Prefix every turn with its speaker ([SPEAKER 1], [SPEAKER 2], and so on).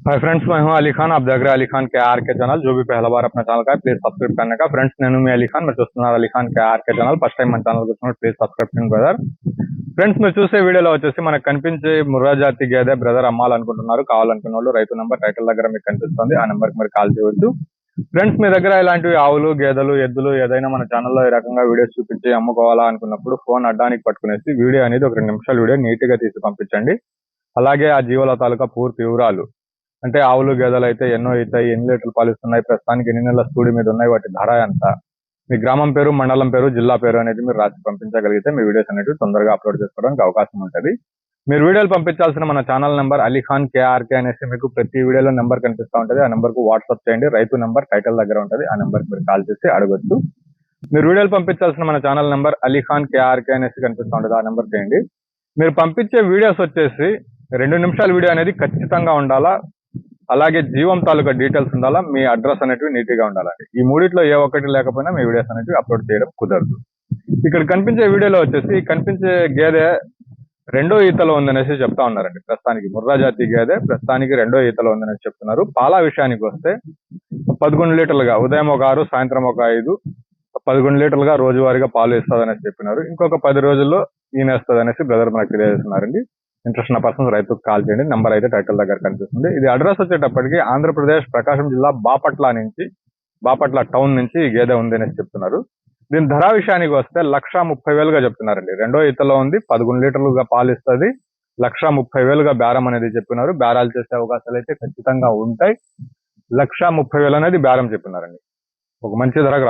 [SPEAKER 1] Hi friends मैं हूं अली खान आप देख रहे हैं अली खान के आर के चैनल जो भी पहला बार अपना ఛానల్ का ప్లీజ్ సబ్స్క్రైబ్ करने का ఫ్రెండ్స్ నేను మీ అలీ ఖాన్ మీరు చూస్తున్నారు Ali Khan K R K channel first time మన ఛానల్ చూస్తున్నారు ప్లీజ్ సబ్స్క్రైబ్ చేయండి బ్రదర్ ఫ్రెండ్స్ మీరు చూసే వీడియోలో వచ్చేసి మనకు కనిపించే ముర్రా జాతి గేదె బ్రదర్ అమ్మాలనుకుంటున్నారు కావాలనుకున్న వాళ్ళు రైతు నెంబర్ టైటిల్ దగ్గర మీకు కనిపిస్తుంది ఆ నెంబర్ కి మీరు కాల్ చేయవచ్చు ఫ్రెండ్స్ మీ దగ్గర ఇలాంటివి ఆవులు గేదెలు ఎద్దులు ఏదైనా మన ఛానల్లో ఈ రకంగా వీడియోస్ చూపించి అమ్ముకోవాలా అనుకున్నప్పుడు ఫోన్ అడ్డానికి పట్టుకునేసి వీడియో అనేది ఒక రెండు నిమిషాల వీడియో నీట్ గా తీసి పంపించండి అలాగే ఆ జీవుల తాలూకా పూర్తి వివరాలు అంటే ఆవులు గేదెలు అయితే ఎన్నో అవుతాయి ఎన్ని లీటర్లు పాలిస్తున్నాయి ప్రస్తుతానికి ఎన్ని నెలల స్టూడి మీద ఉన్నాయి వాటి ధర ఎంత? మీ గ్రామం పేరు మండలం పేరు జిల్లా పేరు అనేది మీరు రాసి పంపించగలిగితే మీ వీడియోస్ అనేవి తొందరగా అప్లోడ్ చేసుకోవడానికి అవకాశం ఉంటుంది. మీరు వీడియోలు పంపించాల్సిన మన ఛానల్ నెంబర్ అలీఖాన్ కేఆర్కే అనేసి మీకు ప్రతి వీడియోలో నెంబర్ కనిపిస్తూ ఉంటుంది. ఆ నెంబర్కు వాట్సాప్ చేయండి. రైతు నెంబర్ టైటిల్ దగ్గర ఉంటుంది. ఆ నెంబర్ మీరు కాల్ చేసి అడగొచ్చు. మీరు వీడియోలు పంపించాల్సిన మన ఛానల్ నెంబర్ అలీఖాన్ కేఆర్కే అనేసి కనిపిస్తూ ఉంటుంది. ఆ నెంబర్ చేయండి. మీరు పంపించే వీడియోస్ వచ్చేసి రెండు నిమిషాల వీడియో అనేది ఖచ్చితంగా ఉండాలా? అలాగే జీవం తాలూకా డీటెయిల్స్ ఉండాలా మీ అడ్రస్ అనేటివి నీట్గా ఉండాలండి. ఈ మూడిట్లో ఏ ఒక్కటి లేకపోయినా మీ వీడియోస్ అనేవి అప్లోడ్ చేయడం కుదరదు. ఇక్కడ కనిపించే వీడియోలో వచ్చేసి కనిపించే గేదె రెండో ఈతలో ఉందనేసి చెప్తా ఉన్నారండి. ప్రస్తుతానికి ముర్రా జాతి గేదె ప్రస్తుతానికి రెండో ఈతలో ఉందనేసి చెప్తున్నారు. పాల విషయానికి వస్తే పదకొండు లీటర్లుగా ఉదయం ఒక ఆరు సాయంత్రం ఒక ఐదు పదకొండు లీటర్లుగా రోజువారీగా పాలు ఇస్తుందనేసి చెప్పినారు. ఇంకొక పది రోజుల్లో ఈనేస్తుంది అనేసి బ్రదర్ మనకు తెలియజేస్తున్నారండి. ఇంట్రెస్ట్ ఉన్న పర్సన్స్ రైతుకు కాల్ చేయండి. నంబర్ అయితే టైటిల్ దగ్గర కనిపిస్తుంది. ఇది అడ్రస్ వచ్చేటప్పటికి ఆంధ్రప్రదేశ్ ప్రకాశం జిల్లా బాపట్ల నుంచి బాపట్ల టౌన్ నుంచి ఈ గేదె ఉంది అనేసి చెప్తున్నారు. దీని ధర విషయానికి వస్తే లక్ష ముప్పై వేలుగా చెప్తున్నారండి. రెండో ఇతలో ఉంది. పదకొండు లీటర్లుగా పాలు ఇస్తుంది లక్ష ముప్పై వేలుగా బేరం అనేది చెప్పినారు. బేరాలు చేసే అవకాశాలు అయితే ఖచ్చితంగా ఉంటాయి. లక్ష ముప్పై వేలు అనేది బేరం చెప్పినారండి. ఒక మంచి ధరకు